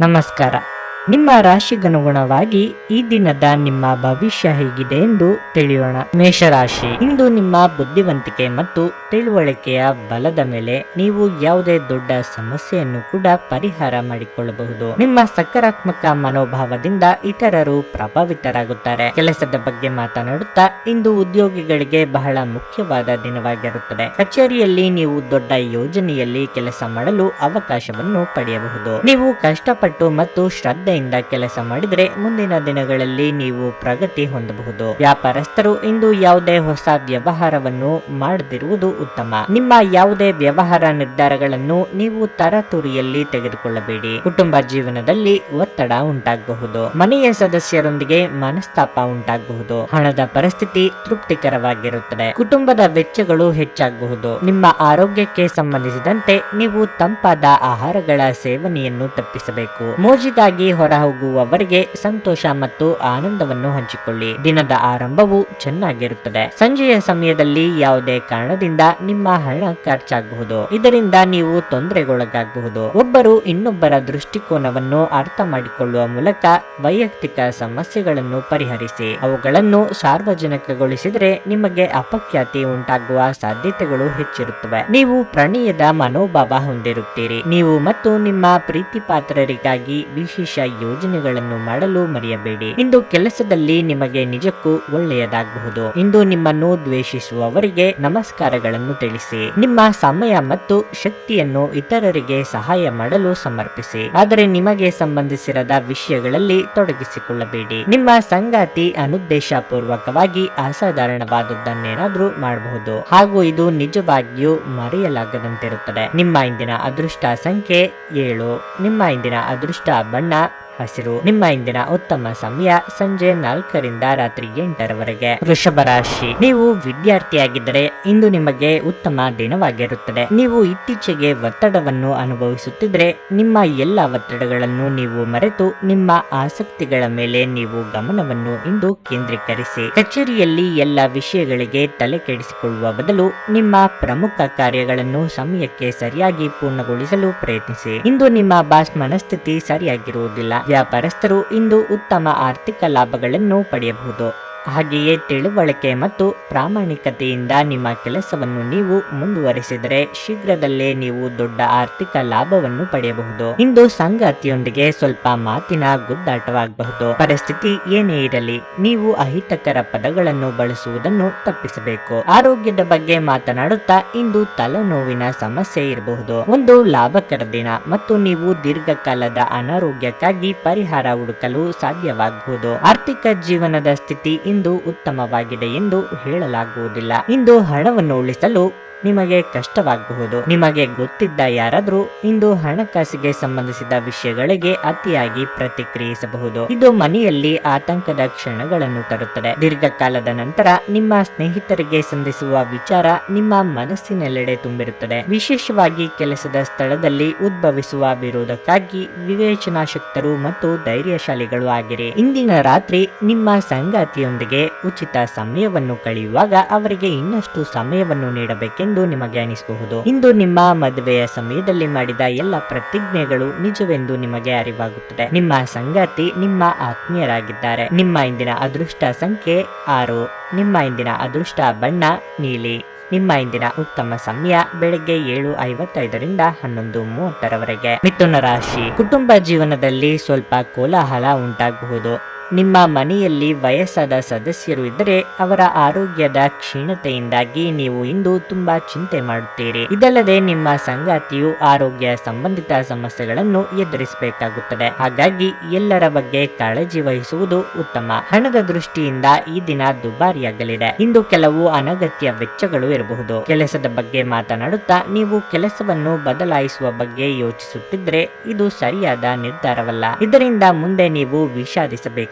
ನಮಸ್ಕಾರ. ನಿಮ್ಮ ರಾಶಿಗನುಗುಣವಾಗಿ ಈ ದಿನದ ನಿಮ್ಮ ಭವಿಷ್ಯ ಹೇಗಿದೆ ಎಂದು ತಿಳಿಯೋಣ. ಮೇಷರಾಶಿ. ಇಂದು ನಿಮ್ಮ ಬುದ್ಧಿವಂತಿಕೆ ಮತ್ತು ತಿಳುವಳಿಕೆಯ ಬಲದ ಮೇಲೆ ನೀವು ಯಾವುದೇ ದೊಡ್ಡ ಸಮಸ್ಯೆಯನ್ನು ಕೂಡ ಪರಿಹಾರ ಮಾಡಿಕೊಳ್ಳಬಹುದು. ನಿಮ್ಮ ಸಕಾರಾತ್ಮಕ ಮನೋಭಾವದಿಂದ ಇತರರು ಪ್ರಭಾವಿತರಾಗುತ್ತಾರೆ. ಕೆಲಸದ ಬಗ್ಗೆ ಮಾತನಾಡುತ್ತಾ ಇಂದು ಉದ್ಯೋಗಿಗಳಿಗೆ ಬಹಳ ಮುಖ್ಯವಾದ ದಿನವಾಗಿರುತ್ತದೆ. ಕಚೇರಿಯಲ್ಲಿ ನೀವು ದೊಡ್ಡ ಯೋಜನೆಯಲ್ಲಿ ಕೆಲಸ ಮಾಡಲು ಅವಕಾಶವನ್ನು ಪಡೆಯಬಹುದು. ನೀವು ಕಷ್ಟಪಟ್ಟು ಮತ್ತು ಶ್ರದ್ಧೆಯಿಂದ ಕೆಲಸ ಮಾಡಿದರೆ ಮುಂದಿನ ದಿನಗಳಲ್ಲಿ ನೀವು ಪ್ರಗತಿ ಹೊಂದಬಹುದು. ವ್ಯಾಪಾರಸ್ಥರು ಇಂದು ಯಾವುದೇ ಹೊಸ ವ್ಯವಹಾರವನ್ನು ಮಾಡದಿರುವುದು ಉತ್ತಮ. ನಿಮ್ಮ ಯಾವುದೇ ವ್ಯವಹಾರ ನಿರ್ಧಾರಗಳನ್ನು ನೀವು ತರತುರಿಯಲ್ಲಿ ತೆಗೆದುಕೊಳ್ಳಬೇಡಿ. ಕುಟುಂಬ ಜೀವನದಲ್ಲಿ ಒತ್ತಡ ಉಂಟಾಗಬಹುದು. ಮನೆಯ ಸದಸ್ಯರೊಂದಿಗೆ ಮನಸ್ತಾಪ ಉಂಟಾಗಬಹುದು. ಹಣದ ಪರಿಸ್ಥಿತಿ ತೃಪ್ತಿಕರವಾಗಿರುತ್ತದೆ. ಕುಟುಂಬದ ವೆಚ್ಚಗಳು ಹೆಚ್ಚಾಗಬಹುದು. ನಿಮ್ಮ ಆರೋಗ್ಯಕ್ಕೆ ಸಂಬಂಧಿಸಿದಂತೆ ನೀವು ತಂಪಾದ ಆಹಾರಗಳ ಸೇವನೆಯನ್ನು ತಪ್ಪಿಸಬೇಕು. ಮೋಜಿಗಾಗಿ ಹೊರಹೋಗುವವರಿಗೆ ಸಂತೋಷ ಮತ್ತು ಆನಂದವನ್ನು ಹಂಚಿಕೊಳ್ಳಿ. ದಿನದ ಆರಂಭವು ಚೆನ್ನಾಗಿರುತ್ತದೆ. ಸಂಜೆಯ ಸಮಯದಲ್ಲಿ ಯಾವುದೇ ಕಾರಣದಿಂದ ನಿಮ್ಮ ಹಣ ಖರ್ಚಾಗಬಹುದು. ಇದರಿಂದ ನೀವು ತೊಂದರೆಗೊಳಗಾಗಬಹುದು. ಒಬ್ಬರು ಇನ್ನೊಬ್ಬರ ದೃಷ್ಟಿಕೋನವನ್ನು ಅರ್ಥ ಮಾಡಿಕೊಳ್ಳುವ ಮೂಲಕ ವೈಯಕ್ತಿಕ ಸಮಸ್ಯೆಗಳನ್ನು ಪರಿಹರಿಸಿ. ಅವುಗಳನ್ನು ಸಾರ್ವಜನಿಕಗೊಳಿಸಿದರೆ ನಿಮಗೆ ಅಪಖ್ಯಾತಿ ಉಂಟಾಗುವ ಸಾಧ್ಯತೆಗಳು ಹೆಚ್ಚಿರುತ್ತವೆ. ನೀವು ಪ್ರಣಯದ ಮನೋಭಾವ ಹೊಂದಿರುತ್ತೀರಿ. ನೀವು ಮತ್ತು ನಿಮ್ಮ ಪ್ರೀತಿ ಪಾತ್ರರಿಗಾಗಿ ವಿಶೇಷ ಯೋಜನೆಗಳನ್ನು ಮಾಡಲು ಮರೆಯಬೇಡಿ. ಇಂದು ಕೆಲಸದಲ್ಲಿ ನಿಮಗೆ ನಿಜಕ್ಕೂ ಒಳ್ಳೆಯದಾಗಬಹುದು. ಇಂದು ನಿಮ್ಮನ್ನು ದ್ವೇಷಿಸುವವರಿಗೆ ನಮಸ್ಕಾರಗಳನ್ನು ತಿಳಿಸಿ. ನಿಮ್ಮ ಸಮಯ ಮತ್ತು ಶಕ್ತಿಯನ್ನು ಇತರರಿಗೆ ಸಹಾಯ ಮಾಡಲು ಸಮರ್ಪಿಸಿ. ಆದರೆ ನಿಮಗೆ ಸಂಬಂಧಿಸಿರದ ವಿಷಯಗಳಲ್ಲಿ ತೊಡಗಿಸಿಕೊಳ್ಳಬೇಡಿ. ನಿಮ್ಮ ಸಂಗಾತಿ ಅನುದ್ದೇಶ ಪೂರ್ವಕವಾಗಿ ಅಸಾಧಾರಣವಾದದ್ದನ್ನೇನಾದ್ರೂ ಮಾಡಬಹುದು. ಹಾಗೂ ಇದು ನಿಜವಾಗಿಯೂ ಮರೆಯಲಾಗದಂತಿರುತ್ತದೆ. ನಿಮ್ಮ ಇಂದಿನ ಅದೃಷ್ಟ ಸಂಖ್ಯೆ ಏಳು. ನಿಮ್ಮ ಇಂದಿನ ಅದೃಷ್ಟ ಬಣ್ಣ ಹಸಿರು ನಿಮ್ಮ ಇಂದಿನ ಉತ್ತಮ ಸಮಯ ಸಂಜೆ ನಾಲ್ಕರಿಂದ ರಾತ್ರಿ ಎಂಟರವರೆಗೆ. ವೃಷಭ ರಾಶಿ. ನೀವು ವಿದ್ಯಾರ್ಥಿಯಾಗಿದ್ದರೆ ಇಂದು ನಿಮಗೆ ಉತ್ತಮ ದಿನವಾಗಿರುತ್ತದೆ. ನೀವು ಇತ್ತೀಚೆಗೆ ಒತ್ತಡವನ್ನು ಅನುಭವಿಸುತ್ತಿದ್ರೆ ನಿಮ್ಮ ಎಲ್ಲ ಒತ್ತಡಗಳನ್ನು ನೀವು ಮರೆತು ನಿಮ್ಮ ಆಸಕ್ತಿಗಳ ಮೇಲೆ ನೀವು ಗಮನವನ್ನು ಇಂದು ಕೇಂದ್ರೀಕರಿಸಿ. ಕಚೇರಿಯಲ್ಲಿ ಎಲ್ಲ ವಿಷಯಗಳಿಗೆ ತಲೆ ಕೆಡಿಸಿಕೊಳ್ಳುವ ಬದಲು ನಿಮ್ಮ ಪ್ರಮುಖ ಕಾರ್ಯಗಳನ್ನು ಸಮಯಕ್ಕೆ ಸರಿಯಾಗಿ ಪೂರ್ಣಗೊಳಿಸಲು ಪ್ರಯತ್ನಿಸಿ. ಇಂದು ನಿಮ್ಮ ಬಾಸ್ ಮನಸ್ಥಿತಿ ಸರಿಯಾಗಿರುವುದಿಲ್ಲ. ವ್ಯಾಪಾರಸ್ಥರು ಇಂದು ಉತ್ತಮ ಆರ್ಥಿಕ ಲಾಭಗಳನ್ನು ಪಡೆಯಬಹುದು. ಹಾಗೆಯೇ ತಿಳುವಳಿಕೆ ಮತ್ತು ಪ್ರಾಮಾಣಿಕತೆಯಿಂದ ನಿಮ್ಮ ಕೆಲಸವನ್ನು ನೀವು ಮುಂದುವರಿಸಿದರೆ ಶೀಘ್ರದಲ್ಲೇ ನೀವು ದೊಡ್ಡ ಆರ್ಥಿಕ ಲಾಭವನ್ನು ಪಡೆಯಬಹುದು. ಇಂದು ಸಂಗಾತಿಯೊಂದಿಗೆ ಸ್ವಲ್ಪ ಮಾತಿನ ಗುದ್ದಾಟವಾಗಬಹುದು. ಪರಿಸ್ಥಿತಿ ಏನೇ ಇರಲಿ, ನೀವು ಅಹಿತಕರ ಪದಗಳನ್ನು ಬಳಸುವುದನ್ನು ತಪ್ಪಿಸಬೇಕು. ಆರೋಗ್ಯದ ಬಗ್ಗೆ ಮಾತನಾಡುತ್ತಾ ಇಂದು ತಲೆನೋವಿನ ಸಮಸ್ಯೆ ಇರಬಹುದು. ಒಂದು ಲಾಭಕರ ದಿನ ಮತ್ತು ನೀವು ದೀರ್ಘಕಾಲದ ಅನಾರೋಗ್ಯಕ್ಕಾಗಿ ಪರಿಹಾರ ಹುಡುಕಲು ಸಾಧ್ಯವಾಗಬಹುದು. ಆರ್ಥಿಕ ಜೀವನದ ಸ್ಥಿತಿ ಇಂದು ಉತ್ತಮವಾಗಿದೆ ಎಂದು ಹೇಳಲಾಗುವುದಿಲ್ಲ. ಇಂದು ಹಣವನ್ನು ಉಳಿಸಲು ನಿಮಗೆ ಕಷ್ಟವಾಗಬಹುದು. ನಿಮಗೆ ಗೊತ್ತಿದ್ದ ಯಾರಾದರೂ ಇಂದು ಹಣಕಾಸಿಗೆ ಸಂಬಂಧಿಸಿದ ವಿಷಯಗಳಿಗೆ ಅತಿಯಾಗಿ ಪ್ರತಿಕ್ರಿಯಿಸಬಹುದು. ಇದು ಮನೆಯಲ್ಲಿ ಆತಂಕದ ಕ್ಷಣಗಳನ್ನು ತರುತ್ತದೆ. ದೀರ್ಘಕಾಲದ ನಂತರ ನಿಮ್ಮ ಸ್ನೇಹಿತರಿಗೆ ಸಂಧಿಸುವ ವಿಚಾರ ನಿಮ್ಮ ಮನಸ್ಸಿನೆಲ್ಲೆಡೆ ತುಂಬಿರುತ್ತದೆ. ವಿಶೇಷವಾಗಿ ಕೆಲಸದ ಸ್ಥಳದಲ್ಲಿ ಉದ್ಭವಿಸುವ ವಿರೋಧಕ್ಕಾಗಿ ವಿವೇಚನಾಶಕ್ತರು ಮತ್ತು ಧೈರ್ಯಶಾಲಿಗಳು ಆಗಿರಿ. ಇಂದಿನ ರಾತ್ರಿ ನಿಮ್ಮ ಸಂಗಾತಿಯೊಂದಿಗೆ ಉಚಿತ ಸಮಯವನ್ನು ಕಳೆಯುವಾಗ ಅವರಿಗೆ ಇನ್ನಷ್ಟು ಸಮಯವನ್ನು ನೀಡಬೇಕೆಂದು ನಿಮಗೆ ಅನಿಸಬಹುದು. ಇಂದು ನಿಮ್ಮ ಮದುವೆಯ ಸಮಯದಲ್ಲಿ ಮಾಡಿದ ಎಲ್ಲ ಪ್ರತಿಜ್ಞೆಗಳು ನಿಜವೆಂದು ನಿಮಗೆ ಅರಿವಾಗುತ್ತದೆ. ನಿಮ್ಮ ಸಂಗಾತಿ ನಿಮ್ಮ ಆತ್ಮೀಯರಾಗಿದ್ದಾರೆ. ನಿಮ್ಮ ಇಂದಿನ ಅದೃಷ್ಟ ಸಂಖ್ಯೆ ಆರು, ನಿಮ್ಮ ಇಂದಿನ ಅದೃಷ್ಟ ಬಣ್ಣ ನೀಲಿ, ನಿಮ್ಮ ಇಂದಿನ ಉತ್ತಮ ಸಮಯ ಬೆಳಗ್ಗೆ ಏಳು ಐವತ್ತೈದರಿಂದ ಹನ್ನೊಂದು ಮೂವತ್ತರವರೆಗೆ. ಮಿಥುನ ರಾಶಿ, ಕುಟುಂಬ ಜೀವನದಲ್ಲಿ ಸ್ವಲ್ಪ ಕೋಲಾಹಲ ಉಂಟಾಗಬಹುದು. ನಿಮ್ಮ ಮನೆಯಲ್ಲಿ ವಯಸ್ಸಾದ ಸದಸ್ಯರು ಇದ್ದರೆ ಅವರ ಆರೋಗ್ಯದ ಕ್ಷೀಣತೆಯಿಂದಾಗಿ ನೀವು ಇಂದು ತುಂಬಾ ಚಿಂತೆ ಮಾಡುತ್ತೀರಿ. ಇದಲ್ಲದೆ ನಿಮ್ಮ ಸಂಗಾತಿಯು ಆರೋಗ್ಯ ಸಂಬಂಧಿತ ಸಮಸ್ಯೆಗಳನ್ನು ಎದುರಿಸಬೇಕಾಗುತ್ತದೆ. ಹಾಗಾಗಿ ಎಲ್ಲರ ಬಗ್ಗೆ ಕಾಳಜಿ ವಹಿಸುವುದು ಉತ್ತಮ. ಹಣದ ದೃಷ್ಟಿಯಿಂದ ಈ ದಿನ ದುಬಾರಿಯಾಗಲಿದೆ. ಇಂದು ಕೆಲವು ಅನಗತ್ಯ ವೆಚ್ಚಗಳು ಇರಬಹುದು. ಕೆಲಸದ ಬಗ್ಗೆ ಮಾತನಾಡುತ್ತಾ ನೀವು ಕೆಲಸವನ್ನು ಬದಲಾಯಿಸುವ ಬಗ್ಗೆ ಯೋಚಿಸುತ್ತಿದ್ರೆ ಇದು ಸರಿಯಾದ ನಿರ್ಧಾರವಲ್ಲ. ಇದರಿಂದ ಮುಂದೆ ನೀವು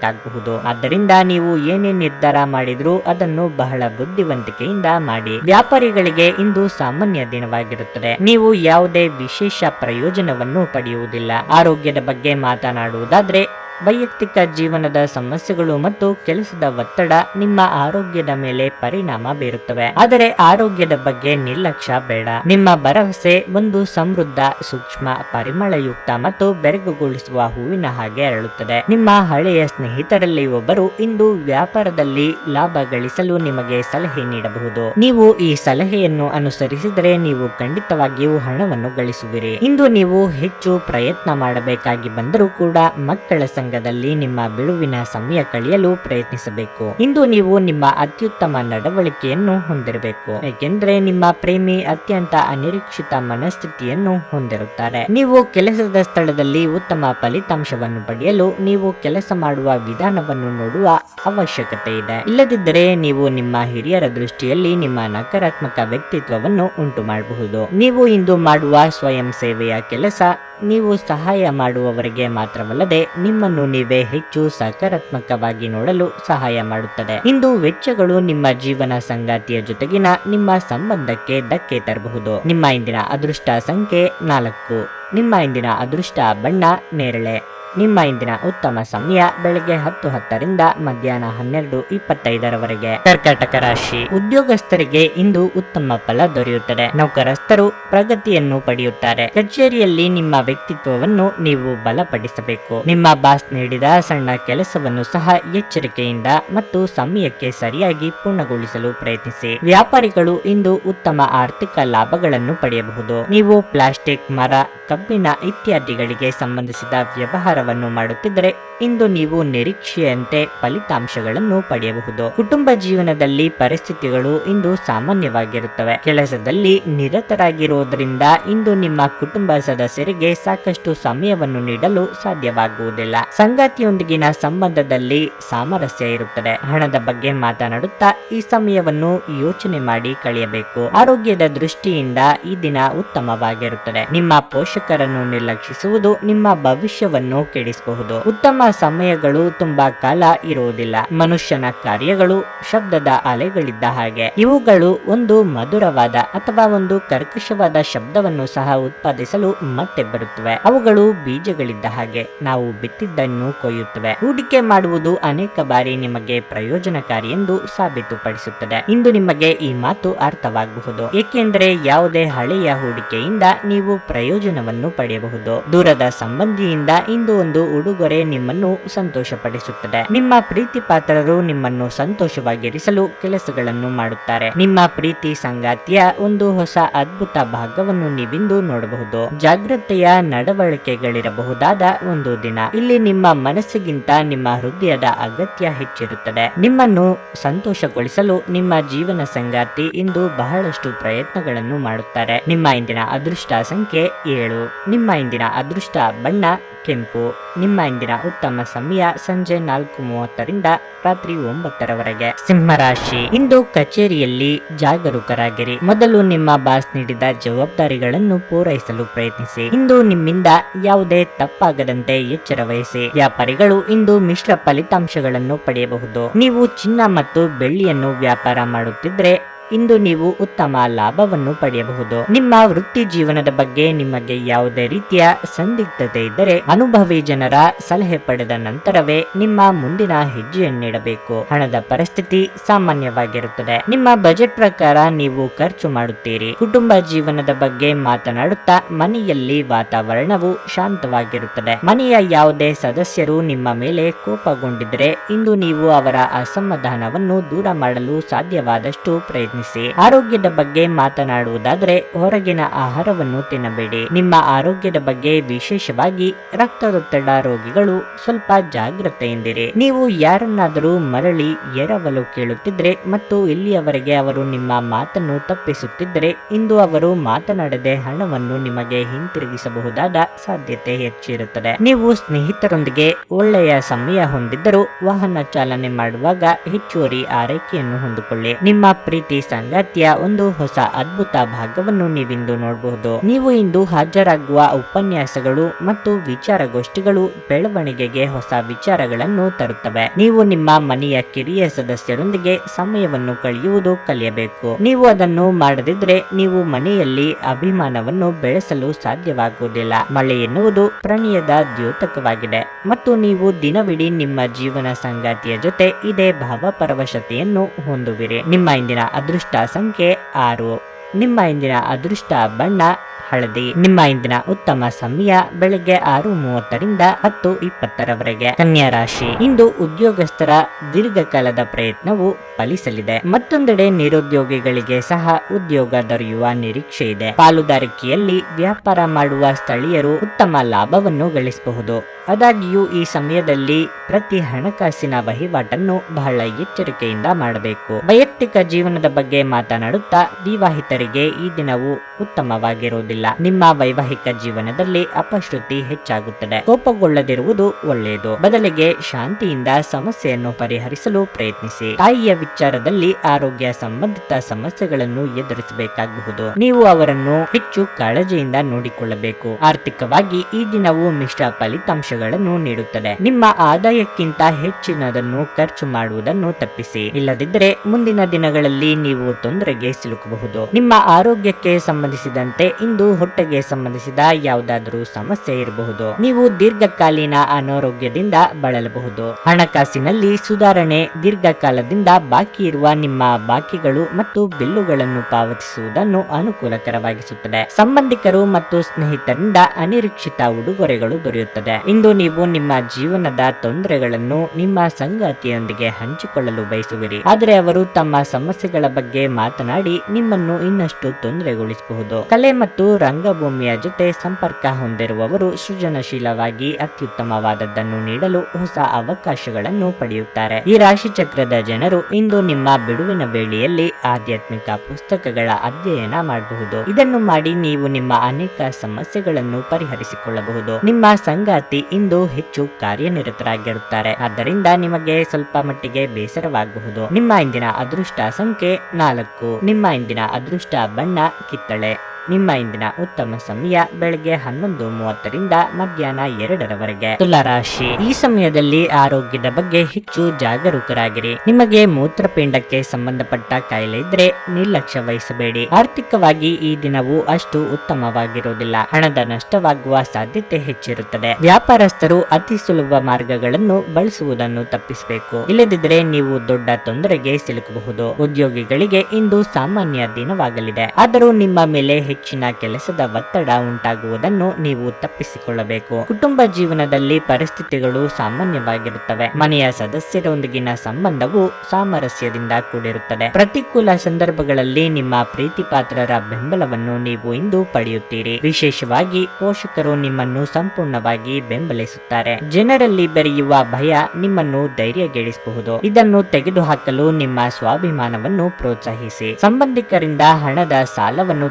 ವಿಷಾದಿಸಬೇಕಾಗಬಹುದು ಆದ್ದರಿಂದ ನೀವು ಏನೇ ನಿರ್ಧಾರ ಮಾಡಿದ್ರೂ ಅದನ್ನು ಬಹಳ ಬುದ್ಧಿವಂತಿಕೆಯಿಂದ ಮಾಡಿ. ವ್ಯಾಪಾರಿಗಳಿಗೆ ಇಂದು ಸಾಮಾನ್ಯ ದಿನವಾಗಿರುತ್ತದೆ. ನೀವು ಯಾವುದೇ ವಿಶೇಷ ಪ್ರಯೋಜನವನ್ನು ಪಡೆಯುವುದಿಲ್ಲ. ಆರೋಗ್ಯದ ಬಗ್ಗೆ ಮಾತನಾಡುವುದಾದ್ರೆ ವೈಯಕ್ತಿಕ ಜೀವನದ ಸಮಸ್ಯೆಗಳು ಮತ್ತು ಕೆಲಸದ ಒತ್ತಡ ನಿಮ್ಮ ಆರೋಗ್ಯದ ಮೇಲೆ ಪರಿಣಾಮ ಬೀರುತ್ತವೆ. ಆದರೆ ಆರೋಗ್ಯದ ಬಗ್ಗೆ ನಿರ್ಲಕ್ಷ್ಯ ಬೇಡ. ನಿಮ್ಮ ಭರವಸೆ ಒಂದು ಸಮೃದ್ಧ, ಸೂಕ್ಷ್ಮ, ಪರಿಮಳಯುಕ್ತ ಮತ್ತು ಬೆರಗುಗೊಳಿಸುವ ಹೂವಿನ ಹಾಗೆ ಅರಳುತ್ತದೆ. ನಿಮ್ಮ ಹಳೆಯ ಸ್ನೇಹಿತರಲ್ಲಿ ಒಬ್ಬರು ಇಂದು ವ್ಯಾಪಾರದಲ್ಲಿ ಲಾಭ ಗಳಿಸಲು ನಿಮಗೆ ಸಲಹೆ ನೀಡಬಹುದು. ನೀವು ಈ ಸಲಹೆಯನ್ನು ಅನುಸರಿಸಿದರೆ ನೀವು ಖಂಡಿತವಾಗಿಯೂ ಹಣವನ್ನು ಗಳಿಸುವಿರಿ. ಇಂದು ನೀವು ಹೆಚ್ಚು ಪ್ರಯತ್ನ ಮಾಡಬೇಕಾಗಿ ಬಂದರೂ ಕೂಡ ಮಕ್ಕಳ ಸಂಘದಲ್ಲಿ ನಿಮ್ಮ ಬಿಡುವಿನ ಸಮಯ ಕಳೆಯಲು ಪ್ರಯತ್ನಿಸಬೇಕು. ಇಂದು ನೀವು ನಿಮ್ಮ ಅತ್ಯುತ್ತಮ ನಡವಳಿಕೆಯನ್ನು ಹೊಂದಿರಬೇಕು. ಏಕೆಂದರೆ ನಿಮ್ಮ ಪ್ರೇಮಿ ಅತ್ಯಂತ ಅನಿರೀಕ್ಷಿತ ಮನಸ್ಥಿತಿಯನ್ನು ಹೊಂದಿರುತ್ತಾರೆ. ನೀವು ಕೆಲಸದ ಸ್ಥಳದಲ್ಲಿ ಉತ್ತಮ ಫಲಿತಾಂಶವನ್ನು ಪಡೆಯಲು ನೀವು ಕೆಲಸ ಮಾಡುವ ವಿಧಾನವನ್ನು ನೋಡುವ ಅವಶ್ಯಕತೆ ಇದೆ. ಇಲ್ಲದಿದ್ದರೆ ನೀವು ನಿಮ್ಮ ಹಿರಿಯರ ದೃಷ್ಟಿಯಲ್ಲಿ ನಿಮ್ಮ ನಕಾರಾತ್ಮಕ ವ್ಯಕ್ತಿತ್ವವನ್ನು ಉಂಟು ಮಾಡಬಹುದು ನೀವು ಇಂದು ಮಾಡುವ ಸ್ವಯಂ ಸೇವೆಯ ಕೆಲಸ ನೀವು ಸಹಾಯ ಮಾಡುವವರಿಗೆ ಮಾತ್ರವಲ್ಲದೆ ನಿಮ್ಮನ್ನು ನೀವೇ ಹೆಚ್ಚು ಸಕಾರಾತ್ಮಕವಾಗಿ ನೋಡಲು ಸಹಾಯ ಮಾಡುತ್ತದೆ. ಇಂದು ವೆಚ್ಚಗಳು ನಿಮ್ಮ ಜೀವನ ಸಂಗಾತಿಯ ಜೊತೆಗಿನ ನಿಮ್ಮ ಸಂಬಂಧಕ್ಕೆ ಧಕ್ಕೆ ತರಬಹುದು. ನಿಮ್ಮ ಇಂದಿನ ಅದೃಷ್ಟ ಸಂಖ್ಯೆ ನಾಲ್ಕು. ನಿಮ್ಮ ಇಂದಿನ ಅದೃಷ್ಟ ಬಣ್ಣ ನೇರಳೆ. ನಿಮ್ಮ ಇಂದಿನ ಉತ್ತಮ ಸಮಯ ಬೆಳಗ್ಗೆ ಹತ್ತು ಹತ್ತರಿಂದ ಮಧ್ಯಾಹ್ನ ಹನ್ನೆರಡು ಇಪ್ಪತ್ತೈದರವರೆಗೆ. ಕರ್ಕಾಟಕ ರಾಶಿ. ಉದ್ಯೋಗಸ್ಥರಿಗೆ ಇಂದು ಉತ್ತಮ ಫಲ ದೊರೆಯುತ್ತದೆ. ನೌಕರಸ್ಥರು ಪ್ರಗತಿಯನ್ನು ಪಡೆಯುತ್ತಾರೆ. ಕಚೇರಿಯಲ್ಲಿ ನಿಮ್ಮ ವ್ಯಕ್ತಿತ್ವವನ್ನು ನೀವು ಬಲಪಡಿಸಬೇಕು. ನಿಮ್ಮ ಬಾಸ್ ನೀಡಿದ ಸಣ್ಣ ಕೆಲಸವನ್ನು ಸಹ ಎಚ್ಚರಿಕೆಯಿಂದ ಮತ್ತು ಸಮಯಕ್ಕೆ ಸರಿಯಾಗಿ ಪೂರ್ಣಗೊಳಿಸಲು ಪ್ರಯತ್ನಿಸಿ. ವ್ಯಾಪಾರಿಗಳು ಇಂದು ಉತ್ತಮ ಆರ್ಥಿಕ ಲಾಭಗಳನ್ನು ಪಡೆಯಬಹುದು. ನೀವು ಪ್ಲಾಸ್ಟಿಕ್, ಮರ, ಕಬ್ಬಿಣ ಇತ್ಯಾದಿಗಳಿಗೆ ಸಂಬಂಧಿಸಿದ ವ್ಯವಹಾರವನ್ನು ಮಾಡುತ್ತಿದ್ದರೆ ಇಂದು ನೀವು ನಿರೀಕ್ಷೆಯಂತೆ ಫಲಿತಾಂಶಗಳನ್ನು ಪಡೆಯಬಹುದು. ಕುಟುಂಬ ಜೀವನದಲ್ಲಿ ಪರಿಸ್ಥಿತಿಗಳು ಇಂದು ಸಾಮಾನ್ಯವಾಗಿರುತ್ತವೆ. ಕೆಲಸದಲ್ಲಿ ನಿರತರಾಗಿರುವುದರಿಂದ ಇಂದು ನಿಮ್ಮ ಕುಟುಂಬ ಸದಸ್ಯರಿಗೆ ಸಾಕಷ್ಟು ಸಮಯವನ್ನು ನೀಡಲು ಸಾಧ್ಯವಾಗುವುದಿಲ್ಲ. ಸಂಗಾತಿಯೊಂದಿಗಿನ ಸಂಬಂಧದಲ್ಲಿ ಸಾಮರಸ್ಯ ಇರುತ್ತದೆ. ಹಣದ ಬಗ್ಗೆ ಮಾತನಾಡುತ್ತಾ ಈ ಸಮಯವನ್ನು ಯೋಚನೆ ಮಾಡಿ ಕಳೆಯಬೇಕು. ಆರೋಗ್ಯದ ದೃಷ್ಟಿಯಿಂದ ಈ ದಿನ ಉತ್ತಮವಾಗಿರುತ್ತದೆ. ನಿಮ್ಮ ಪೋಷಕರನ್ನು ನಿರ್ಲಕ್ಷಿಸುವುದು ನಿಮ್ಮ ಭವಿಷ್ಯವನ್ನು ಕೆಡಿಸಬಹುದು ಉತ್ತಮ ಸಮಯಗಳು ತುಂಬಾ ಕಾಲ ಇರುವುದಿಲ್ಲ. ಮನುಷ್ಯನ ಕಾರ್ಯಗಳು ಶಬ್ದದ ಅಲೆಗಳಿದ್ದ ಹಾಗೆ. ಇವುಗಳು ಒಂದು ಮಧುರವಾದ ಅಥವಾ ಒಂದು ಕರ್ಕಶವಾದ ಶಬ್ದವನ್ನು ಸಹ ಉತ್ಪಾದಿಸಲು ಮತ್ತೆ ಬರುತ್ತವೆ. ಅವುಗಳು ಬೀಜಗಳಿದ್ದ ಹಾಗೆ ನಾವು ಬಿತ್ತಿದ್ದನ್ನು ಕೊಯ್ಯುತ್ತವೆ. ಹೂಡಿಕೆ ಮಾಡುವುದು ಅನೇಕ ಬಾರಿ ನಿಮಗೆ ಪ್ರಯೋಜನಕಾರಿ ಎಂದು ಸಾಬೀತುಪಡಿಸುತ್ತದೆ. ಇಂದು ನಿಮಗೆ ಈ ಮಾತು ಅರ್ಥವಾಗಬಹುದು. ಏಕೆಂದರೆ ಯಾವುದೇ ಹಳೆಯ ಹೂಡಿಕೆಯಿಂದ ನೀವು ಪ್ರಯೋಜನವನ್ನು ಪಡೆಯಬಹುದು. ದೂರದ ಸಂಬಂಧಿಯಿಂದ ಇಂದು ಒಂದು ಉಡುಗೊರೆ ನಿಮ್ಮನ್ನು ಸಂತೋಷಪಡಿಸುತ್ತದೆ. ನಿಮ್ಮ ಪ್ರೀತಿ ಪಾತ್ರರು ನಿಮ್ಮನ್ನು ಸಂತೋಷವಾಗಿರಿಸಲು ಕೆಲಸಗಳನ್ನು ಮಾಡುತ್ತಾರೆ. ನಿಮ್ಮ ಪ್ರೀತಿ ಸಂಗಾತಿಯ ಒಂದು ಹೊಸ ಅದ್ಭುತ ಭಾಗವನ್ನು ನೀವಿಂದು ನೋಡಬಹುದು. ಜಾಗ್ರತೆಯ ನಡವಳಿಕೆಗಳಿರಬಹುದಾದ ಒಂದು ದಿನ. ಇಲ್ಲಿ ನಿಮ್ಮ ಮನಸ್ಸಿಗಿಂತ ನಿಮ್ಮ ಹೃದಯದ ಅಗತ್ಯ ಹೆಚ್ಚಿರುತ್ತದೆ. ನಿಮ್ಮನ್ನು ಸಂತೋಷಗೊಳಿಸಲು ನಿಮ್ಮ ಜೀವನ ಸಂಗಾತಿ ಇಂದು ಬಹಳಷ್ಟು ಪ್ರಯತ್ನಗಳನ್ನು ಮಾಡುತ್ತಾರೆ. ನಿಮ್ಮ ಇಂದಿನ ಅದೃಷ್ಟ ಸಂಖ್ಯೆ ಏಳು. ನಿಮ್ಮ ಇಂದಿನ ಅದೃಷ್ಟ ಬಣ್ಣ ಕೆಂಪು. ನಿಮ್ಮ ಇಂದಿನ ಉತ್ತಮ ಸಮಯ ಸಂಜೆ ನಾಲ್ಕು ಮೂವತ್ತರಿಂದ ರಾತ್ರಿ ಒಂಬತ್ತರವರೆಗೆ. ಸಿಂಹರಾಶಿ. ಇಂದು ಕಚೇರಿಯಲ್ಲಿ ಜಾಗರೂಕರಾಗಿರಿ. ಮೊದಲು ನಿಮ್ಮ ಬಾಸ್ ನೀಡಿದ ಜವಾಬ್ದಾರಿಗಳನ್ನು ಪೂರೈಸಲು ಪ್ರಯತ್ನಿಸಿ. ಇಂದು ನಿಮ್ಮಿಂದ ಯಾವುದೇ ತಪ್ಪಾಗದಂತೆ ಎಚ್ಚರ ವಹಿಸಿ. ವ್ಯಾಪಾರಿಗಳು ಇಂದು ಮಿಶ್ರ ಫಲಿತಾಂಶಗಳನ್ನು ಪಡೆಯಬಹುದು. ನೀವು ಚಿನ್ನ ಮತ್ತು ಬೆಳ್ಳಿಯನ್ನು ವ್ಯಾಪಾರ ಮಾಡುತ್ತಿದ್ರೆ ಇಂದು ನೀವು ಉತ್ತಮ ಲಾಭವನ್ನು ಪಡೆಯಬಹುದು. ನಿಮ್ಮ ವೃತ್ತಿ ಜೀವನದ ಬಗ್ಗೆ ನಿಮಗೆ ಯಾವುದೇ ರೀತಿಯ ಸಂದಿಗ್ಧತೆ ಇದ್ದರೆ ಅನುಭವಿ ಜನರ ಸಲಹೆ ಪಡೆದ ನಂತರವೇ ನಿಮ್ಮ ಮುಂದಿನ ಹೆಜ್ಜೆಯನ್ನಿಡಬೇಕು. ಹಣದ ಪರಿಸ್ಥಿತಿ ಸಾಮಾನ್ಯವಾಗಿರುತ್ತದೆ. ನಿಮ್ಮ ಬಜೆಟ್ ಪ್ರಕಾರ ನೀವು ಖರ್ಚು ಮಾಡುತ್ತೀರಿ. ಕುಟುಂಬ ಜೀವನದ ಬಗ್ಗೆ ಮಾತನಾಡುತ್ತಾ ಮನೆಯಲ್ಲಿ ವಾತಾವರಣವು ಶಾಂತವಾಗಿರುತ್ತದೆ. ಮನೆಯ ಯಾವುದೇ ಸದಸ್ಯರು ನಿಮ್ಮ ಮೇಲೆ ಕೋಪಗೊಂಡಿದ್ರೆ ಇಂದು ನೀವು ಅವರ ಅಸಮಾಧಾನವನ್ನು ದೂರ ಮಾಡಲು ಸಾಧ್ಯವಾದಷ್ಟು ಪ್ರಯತ್ನಿಸಿ ಆರೋಗ್ಯದ ಬಗ್ಗೆ ಮಾತನಾಡುವುದಾದರೆ ಹೊರಗಿನ ಆಹಾರವನ್ನು ತಿನ್ನಬೇಡಿ. ನಿಮ್ಮ ಆರೋಗ್ಯದ ಬಗ್ಗೆ ವಿಶೇಷವಾಗಿ ರಕ್ತದೊತ್ತಡ ರೋಗಿಗಳು ಸ್ವಲ್ಪ ಜಾಗ್ರತೆಯಿಂದಿರಿ. ನೀವು ಯಾರನ್ನಾದರೂ ಮರಳಿ ಎರವಲು ಕೇಳುತ್ತಿದ್ರೆ ಮತ್ತು ಇಲ್ಲಿಯವರೆಗೆ ಅವರು ನಿಮ್ಮ ಮಾತನ್ನು ತಪ್ಪಿಸುತ್ತಿದ್ದರೆ ಇಂದು ಅವರು ಮಾತನಾಡದೆ ಹಣವನ್ನು ನಿಮಗೆ ಹಿಂತಿರುಗಿಸಬಹುದಾದ ಸಾಧ್ಯತೆ ಹೆಚ್ಚಿರುತ್ತದೆ. ನೀವು ಸ್ನೇಹಿತರೊಂದಿಗೆ ಒಳ್ಳೆಯ ಸಮಯ ಹೊಂದಿದ್ದರೂ ವಾಹನ ಚಾಲನೆ ಮಾಡುವಾಗ ಹೆಚ್ಚುವರಿ ಆರೈಕೆಯನ್ನು ಹೊಂದಿಕೊಳ್ಳಿ. ನಿಮ್ಮ ಪ್ರೀತಿ ಸಂಗಾತಿಯ ಒಂದು ಹೊಸ ಅದ್ಭುತ ಭಾಗವನ್ನು ನೀವಿಂದು ನೋಡಬಹುದು ನೀವು ಇಂದು ಹಾಜರಾಗುವ ಉಪನ್ಯಾಸಗಳು ಮತ್ತು ವಿಚಾರಗೋಷ್ಠಿಗಳು ಬೆಳವಣಿಗೆಗೆ ಹೊಸ ವಿಚಾರಗಳನ್ನು ತರುತ್ತವೆ. ನೀವು ನಿಮ್ಮ ಮನೆಯ ಕಿರಿಯ ಸದಸ್ಯರೊಂದಿಗೆ ಸಮಯವನ್ನು ಕಳೆಯುವುದು ಕಲಿಯಬೇಕು. ನೀವು ಅದನ್ನು ಮಾಡದಿದ್ರೆ ನೀವು ಮನೆಯಲ್ಲಿ ಅಭಿಮಾನವನ್ನು ಬೆಳೆಸಲು ಸಾಧ್ಯವಾಗುವುದಿಲ್ಲ. ಮಳೆ ಎನ್ನುವುದು ಪ್ರಣಯದ ದ್ಯೋತಕವಾಗಿದೆ. ಮತ್ತು ನೀವು ದಿನವಿಡೀ ನಿಮ್ಮ ಜೀವನ ಸಂಗಾತಿಯ ಜೊತೆ ಇದೇ ಭಾವಪರವಶತೆಯನ್ನು ಹೊಂದುವಿರಿ. ನಿಮ್ಮ ಇಂದಿನ ಅದೃಷ್ಟ ಸಂಖ್ಯೆ ಆರು. ನಿಮ್ಮ ಇಂದಿನ ಅದೃಷ್ಟ ಬಣ್ಣ, ಹಳದಿ. ನಿಮ್ಮ ಇಂದಿನ ಉತ್ತಮ ಸಮಯ ಬೆಳಗ್ಗೆ ಆರು ಮೂವತ್ತರಿಂದ ಹತ್ತು ಇಪ್ಪತ್ತರವರೆಗೆ. ಕನ್ಯಾ ರಾಶಿ. ಇಂದು ಉದ್ಯೋಗಸ್ಥರ ದೀರ್ಘಕಾಲದ ಪ್ರಯತ್ನವು ಫಲಿಸಲಿದೆ. ಮತ್ತೊಂದೆಡೆ ನಿರುದ್ಯೋಗಿಗಳಿಗೆ ಸಹ ಉದ್ಯೋಗ ದೊರೆಯುವ ನಿರೀಕ್ಷೆ ಇದೆ. ಪಾಲುದಾರಿಕೆಯಲ್ಲಿ ವ್ಯಾಪಾರ ಮಾಡುವ ಸ್ಥಳೀಯರು ಉತ್ತಮ ಲಾಭವನ್ನು ಗಳಿಸಬಹುದು. ಆದಾಗ್ಯೂ ಈ ಸಮಯದಲ್ಲಿ ಪ್ರತಿ ಹಣಕಾಸಿನ ವಹಿವಾಟನ್ನು ಬಹಳ ಎಚ್ಚರಿಕೆಯಿಂದ ಮಾಡಬೇಕು. ವೈಯಕ್ತಿಕ ಜೀವನದ ಬಗ್ಗೆ ಮಾತನಾಡುತ್ತಾ ವಿವಾಹಿತರಿಗೆ ಈ ದಿನವು ಉತ್ತಮವಾಗಿರುವುದಿಲ್ಲ. ನಿಮ್ಮ ವೈವಾಹಿಕ ಜೀವನದಲ್ಲಿ ಅಪಶ್ರುತಿ ಹೆಚ್ಚಾಗುತ್ತದೆ. ಕೋಪಗೊಳ್ಳದಿರುವುದು ಒಳ್ಳೆಯದು. ಬದಲಿಗೆ ಶಾಂತಿಯಿಂದ ಸಮಸ್ಯೆಯನ್ನು ಪರಿಹರಿಸಲು ಪ್ರಯತ್ನಿಸಿ. ತಾಯಿಯ ವಿಚಾರದಲ್ಲಿ ಆರೋಗ್ಯ ಸಂಬಂಧಿತ ಸಮಸ್ಯೆಗಳನ್ನು ಎದುರಿಸಬೇಕಾಗಬಹುದು. ನೀವು ಅವರನ್ನು ಹೆಚ್ಚು ಕಾಳಜಿಯಿಂದ ನೋಡಿಕೊಳ್ಳಬೇಕು. ಆರ್ಥಿಕವಾಗಿ ಈ ದಿನವು ಮಿಶ್ರ ಫಲಿತಾಂಶಗಳನ್ನು ನೀಡುತ್ತದೆ. ನಿಮ್ಮ ಆದಾಯಕ್ಕಿಂತ ಹೆಚ್ಚಿನದನ್ನು ಖರ್ಚು ಮಾಡುವುದನ್ನು ತಪ್ಪಿಸಿ. ಇಲ್ಲದಿದ್ದರೆ ಮುಂದಿನ ದಿನಗಳಲ್ಲಿ ನೀವು ತೊಂದರೆಗೆ ಸಿಲುಕಬಹುದು. ನಿಮ್ಮ ಆರೋಗ್ಯಕ್ಕೆ ಸಂಬಂಧಿಸಿದಂತೆ ಇಂದು ಹೊಟ್ಟೆಗೆ ಸಂಬಂಧಿಸಿದ ಯಾವುದಾದರೂ ಸಮಸ್ಯೆ ಇರಬಹುದು. ನೀವು ದೀರ್ಘಕಾಲೀನ ಅನಾರೋಗ್ಯದಿಂದ ಬಳಲಬಹುದು. ಹಣಕಾಸಿನಲ್ಲಿ ಸುಧಾರಣೆ ದೀರ್ಘಕಾಲದಿಂದ ಬಾಕಿ ಇರುವ ನಿಮ್ಮ ಬಾಕಿಗಳು ಮತ್ತು ಬಿಲ್ಲುಗಳನ್ನು ಪಾವತಿಸುವುದನ್ನು ಅನುಕೂಲಕರವಾಗಿಸುತ್ತದೆ. ಸಂಬಂಧಿಕರು ಮತ್ತು ಸ್ನೇಹಿತರಿಂದ ಅನಿರೀಕ್ಷಿತ ಉಡುಗೊರೆಗಳು ದೊರೆಯುತ್ತದೆ. ಇಂದು ನೀವು ನಿಮ್ಮ ಜೀವನದ ತೊಂದರೆಗಳನ್ನು ನಿಮ್ಮ ಸಂಗಾತಿಯೊಂದಿಗೆ ಹಂಚಿಕೊಳ್ಳಲು ಬಯಸುವಿರಿ. ಆದರೆ ಅವರು ತಮ್ಮ ಸಮಸ್ಯೆಗಳ ಬಗ್ಗೆ ಮಾತನಾಡಿ ನಿಮ್ಮನ್ನು ಇನ್ನಷ್ಟು ತೊಂದರೆಗೊಳಿಸಬಹುದು. ಕಲೆ ಮತ್ತು ರಂಗಭೂಮಿಯ ಜೊತೆ ಸಂಪರ್ಕ ಹೊಂದಿರುವವರು ಸೃಜನಶೀಲವಾಗಿ ಅತ್ಯುತ್ತಮವಾದದ್ದನ್ನು ನೀಡಲು ಹೊಸ ಅವಕಾಶಗಳನ್ನು ಪಡೆಯುತ್ತಾರೆ. ಈ ರಾಶಿ ಚಕ್ರದ ಜನರು ಇಂದು ನಿಮ್ಮ ಬಿಡುವಿನ ವೇಳೆಯಲ್ಲಿ ಆಧ್ಯಾತ್ಮಿಕ ಪುಸ್ತಕಗಳ ಅಧ್ಯಯನ ಮಾಡಬಹುದು. ಇದನ್ನು ಮಾಡಿ ನೀವು ನಿಮ್ಮ ಅನೇಕ ಸಮಸ್ಯೆಗಳನ್ನು ಪರಿಹರಿಸಿಕೊಳ್ಳಬಹುದು. ನಿಮ್ಮ ಸಂಗಾತಿ ಇಂದು ಹೆಚ್ಚು ಕಾರ್ಯನಿರತರಾಗಿರುತ್ತಾರೆ. ಆದ್ದರಿಂದ ನಿಮಗೆ ಸ್ವಲ್ಪ ಮಟ್ಟಿಗೆ ಬೇಸರವಾಗಬಹುದು. ನಿಮ್ಮ ಇಂದಿನ ಅದೃಷ್ಟ ಸಂಖ್ಯೆ ನಾಲ್ಕು. ನಿಮ್ಮ ಇಂದಿನ ಅದೃಷ್ಟ ಬಣ್ಣ ಕಿತ್ತಳೆ. ನಿಮ್ಮ ಇಂದಿನ ಉತ್ತಮ ಸಮಯ ಬೆಳಗ್ಗೆ ಹನ್ನೊಂದು ಮೂವತ್ತರಿಂದ ಮಧ್ಯಾಹ್ನ ಎರಡರವರೆಗೆ. ತುಲಾರಾಶಿ ಈ ಸಮಯದಲ್ಲಿ ಆರೋಗ್ಯದ ಬಗ್ಗೆ ಹೆಚ್ಚು ಜಾಗರೂಕರಾಗಿರಿ. ನಿಮಗೆ ಮೂತ್ರಪಿಂಡಕ್ಕೆ ಸಂಬಂಧಪಟ್ಟ ಕಾಯಿಲೆ ಇದ್ರೆ ನಿರ್ಲಕ್ಷ್ಯ ವಹಿಸಬೇಡಿ. ಆರ್ಥಿಕವಾಗಿ ಈ ದಿನವು ಅಷ್ಟು ಉತ್ತಮವಾಗಿರುವುದಿಲ್ಲ. ಹಣದ ನಷ್ಟವಾಗುವ ಸಾಧ್ಯತೆ ಹೆಚ್ಚಿರುತ್ತದೆ. ವ್ಯಾಪಾರಸ್ಥರು ಅತಿ ಸುಲಭ ಮಾರ್ಗಗಳನ್ನು ಬಳಸುವುದನ್ನು ತಪ್ಪಿಸಬೇಕು. ಇಲ್ಲದಿದ್ದರೆ ನೀವು ದೊಡ್ಡ ತೊಂದರೆಗೆ ಸಿಲುಕಬಹುದು. ಉದ್ಯೋಗಿಗಳಿಗೆ ಇಂದು ಸಾಮಾನ್ಯ ದಿನವಾಗಲಿದೆ. ಆದರೂ ನಿಮ್ಮ ಮೇಲೆ ಹೆಚ್ಚಿನ ಕೆಲಸದ ಒತ್ತಡ ಉಂಟಾಗುವುದನ್ನು ನೀವು ತಪ್ಪಿಸಿಕೊಳ್ಳಬೇಕು. ಕುಟುಂಬ ಜೀವನದಲ್ಲಿ ಪರಿಸ್ಥಿತಿಗಳು ಸಾಮಾನ್ಯವಾಗಿರುತ್ತವೆ. ಮನೆಯ ಸದಸ್ಯರೊಂದಿಗಿನ ಸಂಬಂಧವು ಸಾಮರಸ್ಯದಿಂದ ಕೂಡಿರುತ್ತದೆ. ಪ್ರತಿಕೂಲ ಸಂದರ್ಭಗಳಲ್ಲಿ ನಿಮ್ಮ ಪ್ರೀತಿ ಪಾತ್ರರ ಬೆಂಬಲವನ್ನು ನೀವು ಇಂದು ಪಡೆಯುತ್ತೀರಿ. ವಿಶೇಷವಾಗಿ ಪೋಷಕರು ನಿಮ್ಮನ್ನು ಸಂಪೂರ್ಣವಾಗಿ ಬೆಂಬಲಿಸುತ್ತಾರೆ. ಜನರಲ್ಲಿ ಬೆರೆಯುವ ಭಯ ನಿಮ್ಮನ್ನು ಧೈರ್ಯಗೆಡಿಸಬಹುದು. ಇದನ್ನು ತೆಗೆದುಹಾಕಲು ನಿಮ್ಮ ಸ್ವಾಭಿಮಾನವನ್ನು ಪ್ರೋತ್ಸಾಹಿಸಿ. ಸಂಬಂಧಿಕರಿಂದ ಹಣದ ಸಾಲವನ್ನು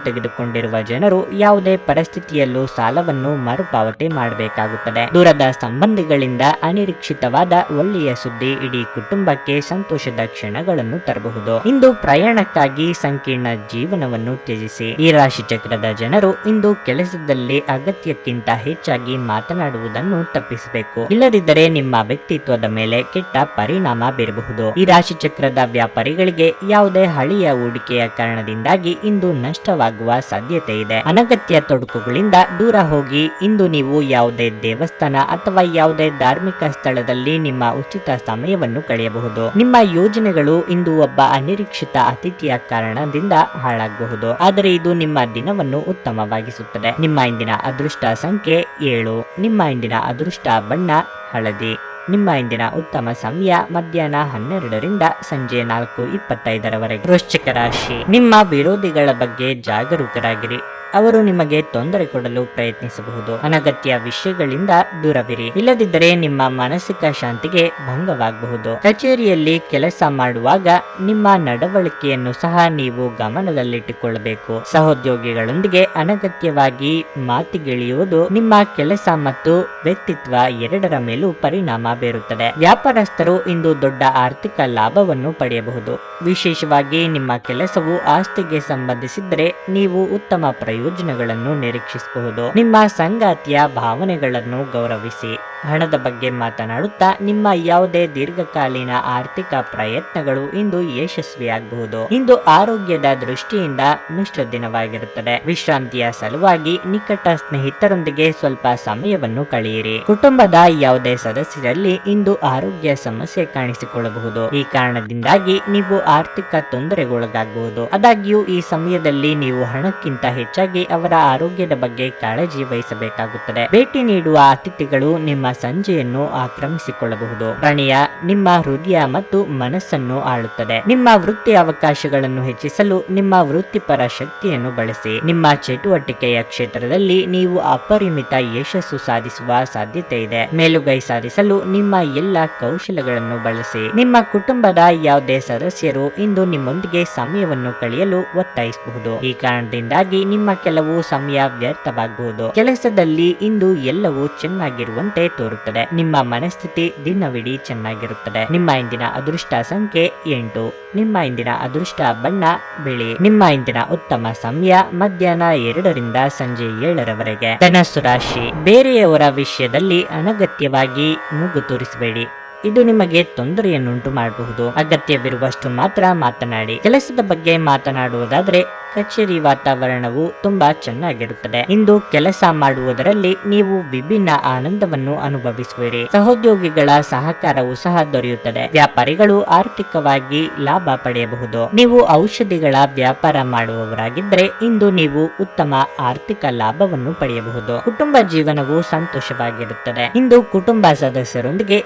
ತೆಗೆದುಕೊಂಡಿರುವ ಜನರು ಯಾವುದೇ ಪರಿಸ್ಥಿತಿಯಲ್ಲೂ ಸಾಲವನ್ನು ಮರುಪಾವತಿ ಮಾಡಬೇಕಾಗುತ್ತದೆ. ದೂರದ ಸಂಬಂಧಿಗಳಿಂದ ಅನಿರೀಕ್ಷಿತವಾದ ಒಳ್ಳೆಯ ಸುದ್ದಿ ಇಡೀ ಕುಟುಂಬಕ್ಕೆ ಸಂತೋಷದ ಕ್ಷಣಗಳನ್ನು ತರಬಹುದು. ಇಂದು ಪ್ರಯಾಣಕ್ಕಾಗಿ ಸಂಕೀರ್ಣ ಜೀವನವನ್ನು ತ್ಯಜಿಸಿ. ಈ ರಾಶಿ ಚಕ್ರದ ಜನರು ಇಂದು ಕೆಲಸದಲ್ಲಿ ಅಗತ್ಯಕ್ಕಿಂತ ಹೆಚ್ಚಾಗಿ ಮಾತನಾಡುವುದನ್ನು ತಪ್ಪಿಸಬೇಕು. ಇಲ್ಲದಿದ್ದರೆ ನಿಮ್ಮ ವ್ಯಕ್ತಿತ್ವದ ಮೇಲೆ ಕೆಟ್ಟ ಪರಿಣಾಮ ಬೀರಬಹುದು. ಈ ರಾಶಿ ಚಕ್ರದ ವ್ಯಾಪಾರಿಗಳಿಗೆ ಯಾವುದೇ ಹಳೆಯ ಹೂಡಿಕೆಯ ಕಾರಣದಿಂದಾಗಿ ಇಂದು ನಷ್ಟವಾಗುವ ಇದೆ. ಅನಗತ್ಯ ತೊಡಕುಗಳಿಂದ ದೂರ ಹೋಗಿ, ಇಂದು ನೀವು ಯಾವುದೇ ದೇವಸ್ಥಾನ ಅಥವಾ ಯಾವುದೇ ಧಾರ್ಮಿಕ ಸ್ಥಳದಲ್ಲಿ ನಿಮ್ಮ ಉಚಿತ ಸಮಯವನ್ನು ಕಳೆಯಬಹುದು. ನಿಮ್ಮ ಯೋಜನೆಗಳು ಇಂದು ಒಬ್ಬ ಅನಿರೀಕ್ಷಿತ ಅತಿಥಿಯ ಕಾರಣದಿಂದ ಹಾಳಾಗಬಹುದು. ಆದರೆ ಇದು ನಿಮ್ಮ ದಿನವನ್ನು ಉತ್ತಮವಾಗಿಸುತ್ತದೆ. ನಿಮ್ಮ ಇಂದಿನ ಅದೃಷ್ಟ ಸಂಖ್ಯೆ ಏಳು. ನಿಮ್ಮ ಇಂದಿನ ಅದೃಷ್ಟ ಬಣ್ಣ ಹಳದಿ. ನಿಮ್ಮ ಇಂದಿನ ಉತ್ತಮ ಸಮಯ ಮಧ್ಯಾಹ್ನ ಹನ್ನೆರಡರಿಂದ ಸಂಜೆ ನಾಲ್ಕು ಇಪ್ಪತ್ತೈದರವರೆಗೆ. ವೃಶ್ಚಿಕ ರಾಶಿ. ನಿಮ್ಮ ವಿರೋಧಿಗಳ ಬಗ್ಗೆ ಜಾಗರೂಕರಾಗಿರಿ. ಅವರು ನಿಮಗೆ ತೊಂದರೆ ಕೊಡಲು ಪ್ರಯತ್ನಿಸಬಹುದು. ಅನಗತ್ಯ ವಿಷಯಗಳಿಂದ ದೂರವಿರಿ. ಇಲ್ಲದಿದ್ದರೆ ನಿಮ್ಮ ಮಾನಸಿಕ ಶಾಂತಿಗೆ ಭಂಗವಾಗಬಹುದು. ಕಚೇರಿಯಲ್ಲಿ ಕೆಲಸ ಮಾಡುವಾಗ ನಿಮ್ಮ ನಡವಳಿಕೆಯನ್ನು ಸಹ ನೀವು ಗಮನದಲ್ಲಿಟ್ಟುಕೊಳ್ಳಬೇಕು. ಸಹೋದ್ಯೋಗಿಗಳೊಂದಿಗೆ ಅನಗತ್ಯವಾಗಿ ಮಾತಿಗಿಳಿಯುವುದು ನಿಮ್ಮ ಕೆಲಸ ಮತ್ತು ವ್ಯಕ್ತಿತ್ವ ಎರಡರ ಮೇಲೂ ಪರಿಣಾಮ ಬೀರುತ್ತದೆ. ವ್ಯಾಪಾರಸ್ಥರು ಇಂದು ದೊಡ್ಡ ಆರ್ಥಿಕ ಲಾಭವನ್ನು ಪಡೆಯಬಹುದು. ವಿಶೇಷವಾಗಿ ನಿಮ್ಮ ಕೆಲಸವು ಆಸ್ತಿಗೆ ಸಂಬಂಧಿಸಿದರೆ ನೀವು ಉತ್ತಮ ಪ್ರಯೋಜನಗಳನ್ನು ನಿರೀಕ್ಷಿಸಬಹುದು. ನಿಮ್ಮ ಸಂಗಾತಿಯ ಭಾವನೆಗಳನ್ನು ಗೌರವಿಸಿ. ಹಣದ ಬಗ್ಗೆ ಮಾತನಾಡುತ್ತಾ, ನಿಮ್ಮ ಯಾವುದೇ ದೀರ್ಘಕಾಲೀನ ಆರ್ಥಿಕ ಪ್ರಯತ್ನಗಳು ಇಂದು ಯಶಸ್ವಿಯಾಗಬಹುದು. ಇಂದು ಆರೋಗ್ಯದ ದೃಷ್ಟಿಯಿಂದ ಮಿಶ್ರ ದಿನವಾಗಿರುತ್ತದೆ. ವಿಶ್ರಾಂತಿಯ ಸಲುವಾಗಿ ನಿಕಟ ಸ್ನೇಹಿತರೊಂದಿಗೆ ಸ್ವಲ್ಪ ಸಮಯವನ್ನು ಕಳೆಯಿರಿ. ಕುಟುಂಬದ ಯಾವುದೇ ಸದಸ್ಯರಲ್ಲಿ ಇಂದು ಆರೋಗ್ಯ ಸಮಸ್ಯೆ ಕಾಣಿಸಿಕೊಳ್ಳಬಹುದು. ಈ ಕಾರಣದಿಂದಾಗಿ ನೀವು ಆರ್ಥಿಕ ತೊಂದರೆಗೊಳಗಾಗಬಹುದು. ಆದಾಗ್ಯೂ, ಈ ಸಮಯದಲ್ಲಿ ನೀವು ಹಣಕ್ಕಿಂತ ಹೆಚ್ಚಾಗಿ ಅವರ ಆರೋಗ್ಯದ ಬಗ್ಗೆ ಕಾಳಜಿ ವಹಿಸಬೇಕಾಗುತ್ತದೆ. ಭೇಟಿ ನೀಡುವ ಅತಿಥಿಗಳು ನಿಮ್ಮ ಸಂಜೆಯನ್ನು ಆಕ್ರಮಿಸಿಕೊಳ್ಳಬಹುದು. ಪ್ರಣಯ ನಿಮ್ಮ ಹೃದಯ ಮತ್ತು ಮನಸ್ಸನ್ನು ಆಳುತ್ತದೆ. ನಿಮ್ಮ ವೃತ್ತಿ ಅವಕಾಶಗಳನ್ನು ಹೆಚ್ಚಿಸಲು ನಿಮ್ಮ ವೃತ್ತಿಪರ ಶಕ್ತಿಯನ್ನು ಬಳಸಿ. ನಿಮ್ಮ ಚಟುವಟಿಕೆಯ ಕ್ಷೇತ್ರದಲ್ಲಿ ನೀವು ಅಪರಿಮಿತ ಯಶಸ್ಸು ಸಾಧಿಸುವ ಸಾಧ್ಯತೆ ಇದೆ. ಮೇಲುಗೈ ಸಾಧಿಸಲು ನಿಮ್ಮ ಎಲ್ಲ ಕೌಶಲಗಳನ್ನು ಬಳಸಿ. ನಿಮ್ಮ ಕುಟುಂಬದ ಯಾವುದೇ ಸದಸ್ಯರು ಇಂದು ನಿಮ್ಮೊಂದಿಗೆ ಸಮಯವನ್ನು ಕಳೆಯಲು ಒತ್ತಾಯಿಸಬಹುದು. ಈ ಕಾರಣದಿಂದಾಗಿ ನಿಮ್ಮ ಕೆಲವು ಸಮಯ ವ್ಯರ್ಥವಾಗಬಹುದು. ಕೆಲಸದಲ್ಲಿ ಇಂದು ಎಲ್ಲವೂ ಚೆನ್ನಾಗಿರುವಂತೆ ತೋರುತ್ತದೆ. ನಿಮ್ಮ ಮನಸ್ಥಿತಿ ದಿನವಿಡೀ ಚೆನ್ನಾಗಿರುತ್ತದೆ. ನಿಮ್ಮ ಇಂದಿನ ಅದೃಷ್ಟ ಸಂಖ್ಯೆ ಎಂಟು. ನಿಮ್ಮ ಇಂದಿನ ಅದೃಷ್ಟ ಬಣ್ಣ ಬಿಳಿ. ನಿಮ್ಮ ಇಂದಿನ ಉತ್ತಮ ಸಮಯ ಮಧ್ಯಾಹ್ನ ಎರಡರಿಂದ ಸಂಜೆ ಏಳರವರೆಗೆ. ಧನಸ್ಸು ರಾಶಿ. ಬೇರೆಯವರ ವಿಷಯದಲ್ಲಿ ಅನಗತ್ಯವಾಗಿ ಮೂಗು ತೋರಿಸಬೇಡಿ. ಇದು ನಿಮಗೆ ತೊಂದರೆಯನ್ನುಂಟು ಮಾಡಬಹುದು. ಅಗತ್ಯವಿರುವಷ್ಟು ಮಾತ್ರ ಮಾತನಾಡಿ. ಕೆಲಸದ ಬಗ್ಗೆ ಮಾತನಾಡುವುದಾದ್ರೆ, ಕಚೇರಿ ವಾತಾವರಣವು ತುಂಬಾ ಚೆನ್ನಾಗಿರುತ್ತದೆ. ಇಂದು ಕೆಲಸ ಮಾಡುವುದರಲ್ಲಿ ನೀವು ವಿಭಿನ್ನ ಆನಂದವನ್ನು ಅನುಭವಿಸುವಿರಿ. ಸಹೋದ್ಯೋಗಿಗಳ ಸಹಕಾರವು ಸಹ ದೊರೆಯುತ್ತದೆ. ವ್ಯಾಪಾರಿಗಳು ಆರ್ಥಿಕವಾಗಿ ಲಾಭ ಪಡೆಯಬಹುದು. ನೀವು ಔಷಧಿಗಳ ವ್ಯಾಪಾರ ಮಾಡುವವರಾಗಿದ್ದರೆ, ಇಂದು ನೀವು ಉತ್ತಮ ಆರ್ಥಿಕ ಲಾಭವನ್ನು ಪಡೆಯಬಹುದು. ಕುಟುಂಬ ಜೀವನವು ಸಂತೋಷವಾಗಿರುತ್ತದೆ. ಇಂದು ಕುಟುಂಬ ಸದಸ್ಯರೊಂದಿಗೆ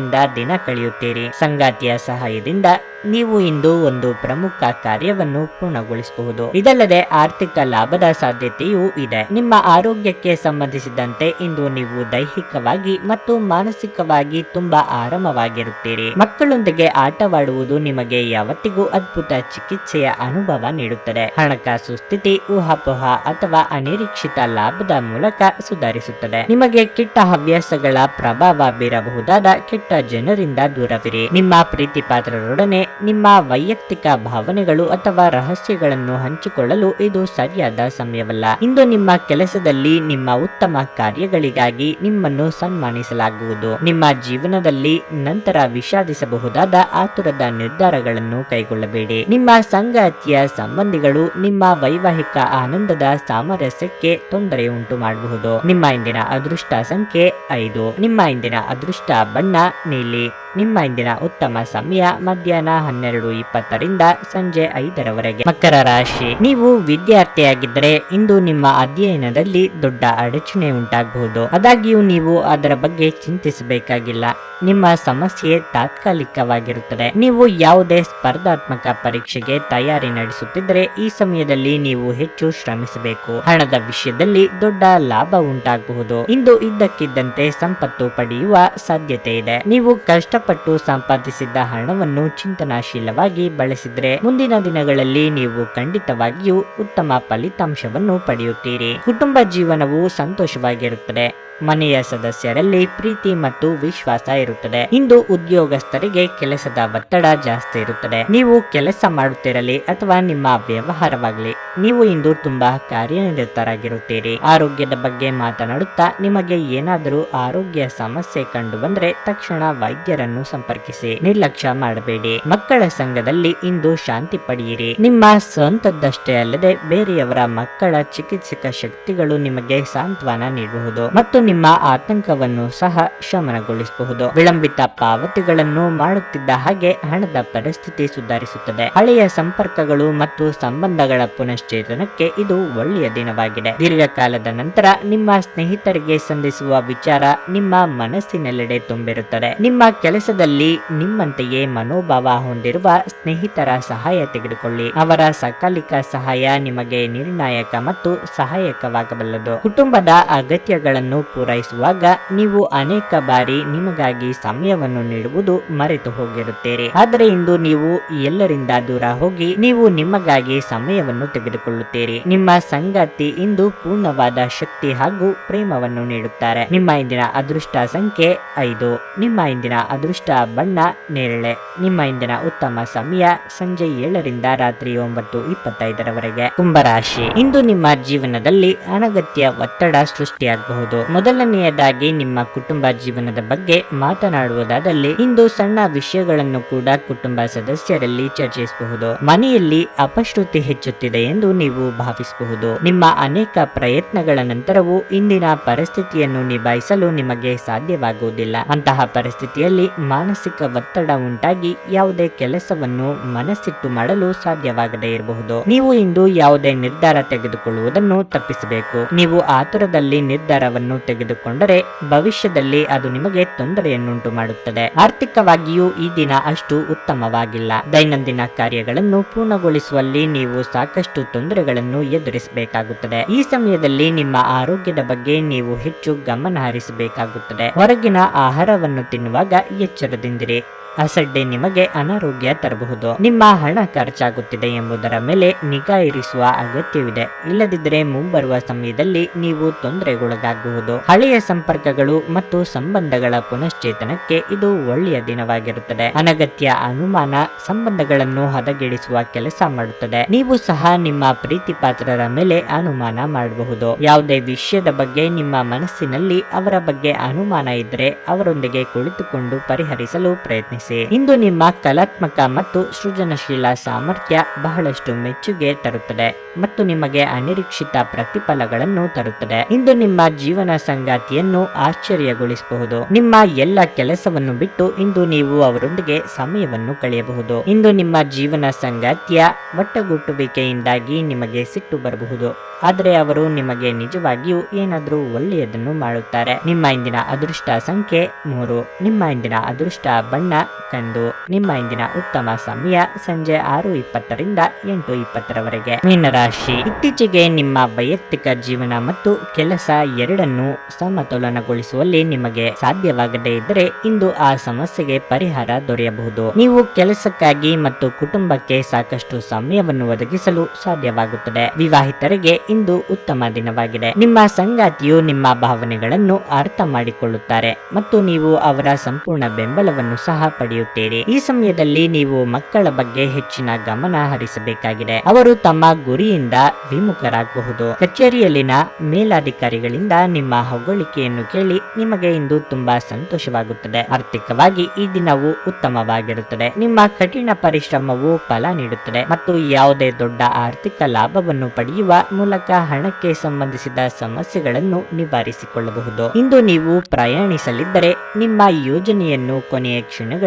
ಮೋಜಿನಿಂದ ದಿನ ಕಳೆಯುತ್ತೀರಿ. ಸಂಗಾತಿಯ ಸಹಾಯದಿಂದ ನೀವು ಇಂದು ಒಂದು ಪ್ರಮುಖ ಕಾರ್ಯವನ್ನು ಪೂರ್ಣಗೊಳಿಸಬಹುದು. ಇದಲ್ಲದೆ ಆರ್ಥಿಕ ಲಾಭದ ಸಾಧ್ಯತೆಯೂ ಇದೆ. ನಿಮ್ಮ ಆರೋಗ್ಯಕ್ಕೆ ಸಂಬಂಧಿಸಿದಂತೆ ಇಂದು ನೀವು ದೈಹಿಕವಾಗಿ ಮತ್ತು ಮಾನಸಿಕವಾಗಿ ತುಂಬಾ ಆರಾಮವಾಗಿರುತ್ತೀರಿ. ಮಕ್ಕಳೊಂದಿಗೆ ಆಟವಾಡುವುದು ನಿಮಗೆ ಯಾವತ್ತಿಗೂ ಅದ್ಭುತ ಚಿಕಿತ್ಸೆಯ ಅನುಭವ ನೀಡುತ್ತದೆ. ಹಣಕಾಸು ಸ್ಥಿತಿ, ಊಹಾಪೋಹ ಅಥವಾ ಅನಿರೀಕ್ಷಿತ ಲಾಭದ ಮೂಲಕ ಸುಧಾರಿಸುತ್ತದೆ. ನಿಮಗೆ ಕೆಟ್ಟ ಹವ್ಯಾಸಗಳ ಪ್ರಭಾವ ಬೀರಬಹುದಾದ ಕೆಟ್ಟ ಜನರಿಂದ ದೂರವಿರಿ. ನಿಮ್ಮ ಪ್ರೀತಿ ಪಾತ್ರರೊಡನೆ ನಿಮ್ಮ ವೈಯಕ್ತಿಕ ಭಾವನೆಗಳು ಅಥವಾ ರಹಸ್ಯಗಳನ್ನು ಹಂಚಿಕೊಳ್ಳಲು ಇದು ಸರಿಯಾದ ಸಮಯವಲ್ಲ. ಇಂದು ನಿಮ್ಮ ಕೆಲಸದಲ್ಲಿ ನಿಮ್ಮ ಉತ್ತಮ ಕಾರ್ಯಗಳಿಗಾಗಿ ನಿಮ್ಮನ್ನು ಸನ್ಮಾನಿಸಲಾಗುವುದು. ನಿಮ್ಮ ಜೀವನದಲ್ಲಿ ನಂತರ ವಿಷಾದಿಸಬಹುದಾದ ಆತುರದ ನಿರ್ಧಾರಗಳನ್ನು ಕೈಗೊಳ್ಳಬೇಡಿ. ನಿಮ್ಮ ಸಂಗಾತಿಯ ಸಂಬಂಧಿಗಳು ನಿಮ್ಮ ವೈವಾಹಿಕ ಆನಂದದ ಸಾಮರಸ್ಯಕ್ಕೆ ತೊಂದರೆ ಉಂಟು ಮಾಡಬಹುದು ನಿಮ್ಮ ಇಂದಿನ ಅದೃಷ್ಟ ಸಂಖ್ಯೆ ಐದು. ನಿಮ್ಮ ಇಂದಿನ ಅದೃಷ್ಟ ಬಣ್ಣ ನೀಲಿ ನಿಮ್ಮ ಇಂದಿನ ಉತ್ತಮ ಸಮಯ ಮಧ್ಯಾಹ್ನ ಹನ್ನೆರಡು ಇಪ್ಪತ್ತರಿಂದ ಸಂಜೆ ಐದರವರೆಗೆ. ಮಕರ ರಾಶಿ. ನೀವು ವಿದ್ಯಾರ್ಥಿಯಾಗಿದ್ದರೆ ಇಂದು ನಿಮ್ಮ ಅಧ್ಯಯನದಲ್ಲಿ ದೊಡ್ಡ ಅಡಚಣೆ ಉಂಟಾಗಬಹುದು ಆದಾಗ್ಯೂ ನೀವು ಅದರ ಬಗ್ಗೆ ಚಿಂತಿಸಬೇಕಾಗಿಲ್ಲ. ನಿಮ್ಮ ಸಮಸ್ಯೆ ತಾತ್ಕಾಲಿಕವಾಗಿರುತ್ತದೆ. ನೀವು ಯಾವುದೇ ಸ್ಪರ್ಧಾತ್ಮಕ ಪರೀಕ್ಷೆಗೆ ತಯಾರಿ ನಡೆಸುತ್ತಿದ್ದರೆ ಈ ಸಮಯದಲ್ಲಿ ನೀವು ಹೆಚ್ಚು ಶ್ರಮಿಸಬೇಕು. ಹಣದ ವಿಷಯದಲ್ಲಿ ದೊಡ್ಡ ಲಾಭ ಉಂಟಾಗಬಹುದು. ಇಂದು ಇದ್ದಕ್ಕಿದ್ದಂತೆ ಸಂಪತ್ತು ಪಡೆಯುವ ಸಾಧ್ಯತೆ ಇದೆ. ನೀವು ಕಷ್ಟಪಟ್ಟು ಸಂಪಾದಿಸಿದ್ದ ಹಣವನ್ನು ಚಿಂತನಾಶೀಲವಾಗಿ ಬಳಸಿದ್ರೆ ಮುಂದಿನ ದಿನಗಳಲ್ಲಿ ನೀವು ಖಂಡಿತವಾಗಿಯೂ ಉತ್ತಮ ಫಲಿತಾಂಶವನ್ನು ಪಡೆಯುತ್ತೀರಿ. ಕುಟುಂಬ ಜೀವನವು ಸಂತೋಷವಾಗಿರುತ್ತದೆ. ಮನೆಯ ಸದಸ್ಯರಲ್ಲಿ ಪ್ರೀತಿ ಮತ್ತು ವಿಶ್ವಾಸ ಇರುತ್ತದೆ. ಇಂದು ಉದ್ಯೋಗಸ್ಥರಿಗೆ ಕೆಲಸದ ಒತ್ತಡ ಜಾಸ್ತಿ ಇರುತ್ತದೆ. ನೀವು ಕೆಲಸ ಮಾಡುತ್ತಿರಲಿ ಅಥವಾ ನಿಮ್ಮ ವ್ಯವಹಾರವಾಗಲಿ, ನೀವು ಇಂದು ತುಂಬಾ ಕಾರ್ಯನಿರತರಾಗಿರುತ್ತೀರಿ. ಆರೋಗ್ಯದ ಬಗ್ಗೆ ಮಾತನಾಡುತ್ತಾ ನಿಮಗೆ ಏನಾದರೂ ಆರೋಗ್ಯ ಸಮಸ್ಯೆ ಕಂಡು ಬಂದ್ರೆ ತಕ್ಷಣ ವೈದ್ಯರನ್ನು ಸಂಪರ್ಕಿಸಿ. ನಿರ್ಲಕ್ಷ್ಯ ಮಾಡಬೇಡಿ. ಮಕ್ಕಳ ಸಂಘದಲ್ಲಿ ಇಂದು ಶಾಂತಿ ಪಡೆಯಿರಿ. ನಿಮ್ಮ ಸ್ವಂತದ್ದಷ್ಟೇ ಅಲ್ಲದೆ ಬೇರೆಯವರ ಮಕ್ಕಳ ಚಿಕಿತ್ಸಕ ಶಕ್ತಿಗಳು ನಿಮಗೆ ಸಾಂತ್ವನ ನೀಡಬಹುದು ಮತ್ತು ನಿಮ್ಮ ಆತಂಕವನ್ನು ಸಹ ಶಮನಗೊಳಿಸಬಹುದು. ವಿಳಂಬಿತ ಪಾವತಿಗಳನ್ನು ಮಾಡುತ್ತಿದ್ದ ಹಾಗೆ ಹಣದ ಪರಿಸ್ಥಿತಿ ಸುಧಾರಿಸುತ್ತದೆ. ಹಳೆಯ ಸಂಪರ್ಕಗಳು ಮತ್ತು ಸಂಬಂಧಗಳ ಪುನಶ್ಚೇತನಕ್ಕೆ ಇದು ಒಳ್ಳೆಯ ದಿನವಾಗಿದೆ. ದೀರ್ಘಕಾಲದ ನಂತರ ನಿಮ್ಮ ಸ್ನೇಹಿತರಿಗೆ ಸಂಧಿಸುವ ವಿಚಾರ ನಿಮ್ಮ ಮನಸ್ಸಿನೆಲ್ಲೆಡೆ ತುಂಬಿರುತ್ತದೆ. ನಿಮ್ಮ ಕೆಲಸದಲ್ಲಿ ನಿಮ್ಮಂತೆಯೇ ಮನೋಭಾವ ಹೊಂದಿರುವ ಸ್ನೇಹಿತರ ಸಹಾಯ ತೆಗೆದುಕೊಳ್ಳಿ. ಅವರ ಸಕಾಲಿಕ ಸಹಾಯ ನಿಮಗೆ ನಿರ್ಣಾಯಕ ಮತ್ತು ಸಹಾಯಕವಾಗಬಲ್ಲದು. ಕುಟುಂಬದ ಅಗತ್ಯಗಳನ್ನು ಪೂರೈಸುವಾಗ ನೀವು ಅನೇಕ ಬಾರಿ ನಿಮಗಾಗಿ ಸಮಯವನ್ನು ನೀಡುವುದು ಮರೆತು ಹೋಗಿರುತ್ತೀರಿ. ಆದರೆ ಇಂದು ನೀವು ಎಲ್ಲರಿಂದ ದೂರ ಹೋಗಿ ನೀವು ನಿಮಗಾಗಿ ಸಮಯವನ್ನು ತೆಗೆದುಕೊಳ್ಳುತ್ತೀರಿ. ನಿಮ್ಮ ಸಂಗಾತಿ ಇಂದು ಪೂರ್ಣವಾದ ಶಕ್ತಿ ಹಾಗೂ ಪ್ರೇಮವನ್ನು ನೀಡುತ್ತಾರೆ. ನಿಮ್ಮ ಇಂದಿನ ಅದೃಷ್ಟ ಸಂಖ್ಯೆ ಐದು. ನಿಮ್ಮ ಇಂದಿನ ಅದೃಷ್ಟ ಬಣ್ಣ ನೇರಳೆ. ನಿಮ್ಮ ಇಂದಿನ ಉತ್ತಮ ಸಮಯ ಸಂಜೆ ಏಳರಿಂದ ರಾತ್ರಿ ಒಂಬತ್ತು ಇಪ್ಪತ್ತೈದರವರೆಗೆ. ಕುಂಭರಾಶಿ ಇಂದು ನಿಮ್ಮ ಜೀವನದಲ್ಲಿ ಅನಗತ್ಯ ಒತ್ತಡ ಸೃಷ್ಟಿಯಾಗಬಹುದು. ಮೊದಲನೆಯದಾಗಿ ನಿಮ್ಮ ಕುಟುಂಬ ಜೀವನದ ಬಗ್ಗೆ ಮಾತನಾಡುವುದಾದಲ್ಲಿ ಇಂದು ಸಣ್ಣ ವಿಷಯಗಳನ್ನು ಕೂಡ ಕುಟುಂಬ ಸದಸ್ಯರಲ್ಲಿ ಚರ್ಚಿಸಬಹುದು. ಮನೆಯಲ್ಲಿ ಅಪಶ್ರುತಿ ಹೆಚ್ಚುತ್ತಿದೆ ಎಂದು ನೀವು ಭಾವಿಸಬಹುದು. ನಿಮ್ಮ ಅನೇಕ ಪ್ರಯತ್ನಗಳ ನಂತರವೂ ಇಂದಿನ ಪರಿಸ್ಥಿತಿಯನ್ನು ನಿಭಾಯಿಸಲು ನಿಮಗೆ ಸಾಧ್ಯವಾಗುವುದಿಲ್ಲ. ಅಂತಹ ಪರಿಸ್ಥಿತಿಯಲ್ಲಿ ಮಾನಸಿಕ ಒತ್ತಡ ಉಂಟಾಗಿ ಯಾವುದೇ ಕೆಲಸವನ್ನು ಮನಸ್ಸಿಟ್ಟು ಮಾಡಲು ಸಾಧ್ಯವಾಗದೇ ಇರಬಹುದು. ನೀವು ಇಂದು ಯಾವುದೇ ನಿರ್ಧಾರ ತೆಗೆದುಕೊಳ್ಳುವುದನ್ನು ತಪ್ಪಿಸಬೇಕು. ನೀವು ಆತುರದಲ್ಲಿ ನಿರ್ಧಾರವನ್ನು ತೆಗೆದುಕೊಂಡರೆ ಭವಿಷ್ಯದಲ್ಲಿ ಅದು ನಿಮಗೆ ತೊಂದರೆಯನ್ನುಂಟು ಮಾಡುತ್ತದೆ ಆರ್ಥಿಕವಾಗಿಯೂ ಈ ದಿನ ಅಷ್ಟು ಉತ್ತಮವಾಗಿಲ್ಲ. ದೈನಂದಿನ ಕಾರ್ಯಗಳನ್ನು ಪೂರ್ಣಗೊಳಿಸುವಲ್ಲಿ ನೀವು ಸಾಕಷ್ಟು ತೊಂದರೆಗಳನ್ನು ಎದುರಿಸಬೇಕಾಗುತ್ತದೆ. ಈ ಸಮಯದಲ್ಲಿ ನಿಮ್ಮ ಆರೋಗ್ಯದ ಬಗ್ಗೆ ನೀವು ಹೆಚ್ಚು ಗಮನ ಹರಿಸಬೇಕಾಗುತ್ತದೆ ಹೊರಗಿನ ಆಹಾರವನ್ನು ತಿನ್ನುವಾಗ ಎಚ್ಚರದಿಂದಿರಿ. ಅಸಡ್ಡೆ ನಿಮಗೆ ಅನಾರೋಗ್ಯ ತರಬಹುದು. ನಿಮ್ಮ ಹಣ ಖರ್ಚಾಗುತ್ತಿದೆ ಎಂಬುದರ ಮೇಲೆ ನಿಗಾ ಇರಿಸುವ ಅಗತ್ಯವಿದೆ. ಇಲ್ಲದಿದ್ದರೆ ಮುಂಬರುವ ಸಮಯದಲ್ಲಿ ನೀವು ತೊಂದರೆಗೊಳಗಾಗಬಹುದು. ಹಳೆಯ ಸಂಪರ್ಕಗಳು ಮತ್ತು ಸಂಬಂಧಗಳ ಪುನಶ್ಚೇತನಕ್ಕೆ ಇದು ಒಳ್ಳೆಯ ದಿನವಾಗಿರುತ್ತದೆ. ಅನಗತ್ಯ ಅನುಮಾನ ಸಂಬಂಧಗಳನ್ನು ಹದಗೆಡಿಸುವ ಕೆಲಸ ಮಾಡುತ್ತದೆ. ನೀವು ಸಹ ನಿಮ್ಮ ಪ್ರೀತಿ ಪಾತ್ರರ ಮೇಲೆ ಅನುಮಾನ ಮಾಡಬಹುದು. ಯಾವುದೇ ವಿಷಯದ ಬಗ್ಗೆ ನಿಮ್ಮ ಮನಸ್ಸಿನಲ್ಲಿ ಅವರ ಬಗ್ಗೆ ಅನುಮಾನ ಇದ್ದರೆ ಅವರೊಂದಿಗೆ ಕುಳಿತುಕೊಂಡು ಪರಿಹರಿಸಲು ಪ್ರಯತ್ನಿಸಿ. ಇಂದು ನಿಮ್ಮ ಕಲಾತ್ಮಕ ಮತ್ತು ಸೃಜನಶೀಲ ಸಾಮರ್ಥ್ಯ ಬಹಳಷ್ಟು ಮೆಚ್ಚುಗೆ ತರುತ್ತದೆ ಮತ್ತು ನಿಮಗೆ ಅನಿರೀಕ್ಷಿತ ಪ್ರತಿಫಲಗಳನ್ನು ತರುತ್ತದೆ. ಇಂದು ನಿಮ್ಮ ಜೀವನ ಸಂಗಾತಿಯನ್ನು ಆಶ್ಚರ್ಯಗೊಳಿಸಬಹುದು. ನಿಮ್ಮ ಎಲ್ಲ ಕೆಲಸವನ್ನು ಬಿಟ್ಟು ಇಂದು ನೀವು ಅವರೊಂದಿಗೆ ಸಮಯವನ್ನು ಕಳೆಯಬಹುದು. ಇಂದು ನಿಮ್ಮ ಜೀವನ ಸಂಗಾತಿಯ ಒಟ್ಟುಗೂಟುವಿಕೆಯಿಂದಾಗಿ ನಿಮಗೆ ಸಿಟ್ಟು ಬರಬಹುದು. ಆದರೆ ಅವರು ನಿಮಗೆ ನಿಜವಾಗಿಯೂ ಏನಾದರೂ ಒಳ್ಳೆಯದನ್ನು ಮಾಡುತ್ತಾರೆ. ನಿಮ್ಮ ಇಂದಿನ ಅದೃಷ್ಟ ಸಂಖ್ಯೆ ಮೂರು. ನಿಮ್ಮ ಇಂದಿನ ಅದೃಷ್ಟ ಬಣ್ಣ ಕಂದು ನಿಮ್ಮ ಇಂದಿನ ಉತ್ತಮ ಸಮಯ ಸಂಜೆ ಆರು ಇಪ್ಪತ್ತರಿಂದ ಎಂಟು ಇಪ್ಪತ್ತರವರೆಗೆ. ಮೀನರಾಶಿ. ಇತ್ತೀಚೆಗೆ ನಿಮ್ಮ ವೈಯಕ್ತಿಕ ಜೀವನ ಮತ್ತು ಕೆಲಸ ಎರಡನ್ನೂ ಸಮತೋಲನಗೊಳಿಸುವಲ್ಲಿ ನಿಮಗೆ ಸಾಧ್ಯವಾಗದೇ ಇದ್ದರೆ ಇಂದು ಆ ಸಮಸ್ಯೆಗೆ ಪರಿಹಾರ ದೊರೆಯಬಹುದು. ನೀವು ಕೆಲಸಕ್ಕಾಗಿ ಮತ್ತು ಕುಟುಂಬಕ್ಕೆ ಸಾಕಷ್ಟು ಸಮಯವನ್ನು ಒದಗಿಸಲು ಸಾಧ್ಯವಾಗುತ್ತದೆ. ವಿವಾಹಿತರಿಗೆ ಇಂದು ಉತ್ತಮ ದಿನವಾಗಿದೆ. ನಿಮ್ಮ ಸಂಗಾತಿಯು ನಿಮ್ಮ ಭಾವನೆಗಳನ್ನು ಅರ್ಥ ಮಾಡಿಕೊಳ್ಳುತ್ತಾರೆ ಮತ್ತು ನೀವು ಅವರ ಸಂಪೂರ್ಣ ಬೆಂಬಲವನ್ನು ಸಹ ಪಡೆಯುತ್ತೀರಿ ಈ ಸಮಯದಲ್ಲಿ ನೀವು ಮಕ್ಕಳ ಬಗ್ಗೆ ಹೆಚ್ಚಿನ ಗಮನ ಹರಿಸಬೇಕಾಗಿದೆ. ಅವರು ತಮ್ಮ ಗುರಿಯಿಂದ ವಿಮುಖರಾಗಬಹುದು. ಕಚೇರಿಯಲ್ಲಿನ ಮೇಲಾಧಿಕಾರಿಗಳಿಂದ ನಿಮ್ಮ ಹೊಗಳಿಕೆಯನ್ನು ಕೇಳಿ ನಿಮಗೆ ಇಂದು ತುಂಬಾ ಸಂತೋಷವಾಗುತ್ತದೆ. ಆರ್ಥಿಕವಾಗಿ ಈ ದಿನವು ಉತ್ತಮವಾಗಿರುತ್ತದೆ. ನಿಮ್ಮ ಕಠಿಣ ಪರಿಶ್ರಮವು ಫಲ ನೀಡುತ್ತದೆ ಮತ್ತು ಯಾವುದೇ ದೊಡ್ಡ ಆರ್ಥಿಕ ಲಾಭವನ್ನು ಪಡೆಯುವ ಮೂಲಕ ಹಣಕ್ಕೆ ಸಂಬಂಧಿಸಿದ ಸಮಸ್ಯೆಗಳನ್ನು ನಿವಾರಿಸಿಕೊಳ್ಳಬಹುದು. ಇಂದು ನೀವು ಪ್ರಯಾಣಿಸಲಿದ್ದರೆ ನಿಮ್ಮ ಯೋಜನೆಯನ್ನು ಕೊನೆಯ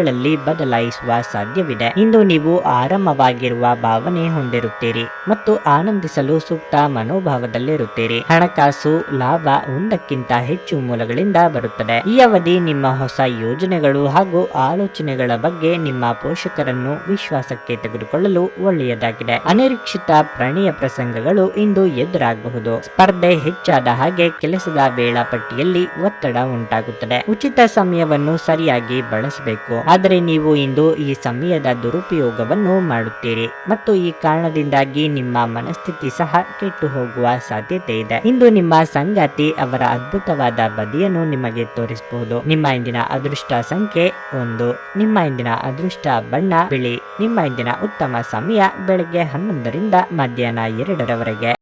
ಕ್ಷಣಗಳಲ್ಲಿ ಬದಲಾಯಿಸುವ ಸಾಧ್ಯವಿದೆ. ಇಂದು ನೀವು ಆರಾಮವಾಗಿರುವ ಭಾವನೆ ಹೊಂದಿರುತ್ತೀರಿ ಮತ್ತು ಆನಂದಿಸಲು ಸೂಕ್ತ ಮನೋಭಾವದಲ್ಲಿರುತ್ತೀರಿ. ಹಣಕಾಸು, ಲಾಭ ಒಂದಕ್ಕಿಂತ ಹೆಚ್ಚು ಮೂಲಗಳಿಂದ ಬರುತ್ತದೆ. ಈ ಅವಧಿ ನಿಮ್ಮ ಹೊಸ ಯೋಜನೆಗಳು ಹಾಗೂ ಆಲೋಚನೆಗಳ ಬಗ್ಗೆ ನಿಮ್ಮ ಪೋಷಕರನ್ನು ವಿಶ್ವಾಸಕ್ಕೆ ತೆಗೆದುಕೊಳ್ಳಲು ಒಳ್ಳೆಯದಾಗಿದೆ. ಅನಿರೀಕ್ಷಿತ ಪ್ರಣಯ ಪ್ರಸಂಗಗಳು ಇಂದು ಎದುರಾಗಬಹುದು. ಸ್ಪರ್ಧೆ ಹೆಚ್ಚಾದ ಹಾಗೆ ಕೆಲಸದ ವೇಳಾಪಟ್ಟಿಯಲ್ಲಿ ಒತ್ತಡ ಉಂಟಾಗುತ್ತದೆ. ಉಚಿತ ಸಮಯವನ್ನು ಸರಿಯಾಗಿ ಬಳಸಬೇಕು. ಆದರೆ ನೀವು ಇಂದು ಈ ಸಮಯದ ದುರುಪಯೋಗವನ್ನು ಮಾಡುತ್ತೀರಿ ಮತ್ತು ಈ ಕಾರಣದಿಂದಾಗಿ ನಿಮ್ಮ ಮನಸ್ಥಿತಿ ಸಹ ಕೆಟ್ಟು ಹೋಗುವ ಸಾಧ್ಯತೆ ಇದೆ. ಇಂದು ನಿಮ್ಮ ಸಂಗಾತಿ ಅವರ ಅದ್ಭುತವಾದ ಬದಿಯನ್ನು ನಿಮಗೆ ತೋರಿಸಬಹುದು. ನಿಮ್ಮ ಇಂದಿನ ಅದೃಷ್ಟ ಸಂಖ್ಯೆ ಒಂದು. ನಿಮ್ಮ ಇಂದಿನ ಅದೃಷ್ಟ ಬಣ್ಣ ಬಿಳಿ. ನಿಮ್ಮ ಇಂದಿನ ಉತ್ತಮ ಸಮಯ ಬೆಳಗ್ಗೆ ಹನ್ನೊಂದರಿಂದ ಮಧ್ಯಾಹ್ನ ಎರಡರವರೆಗೆ.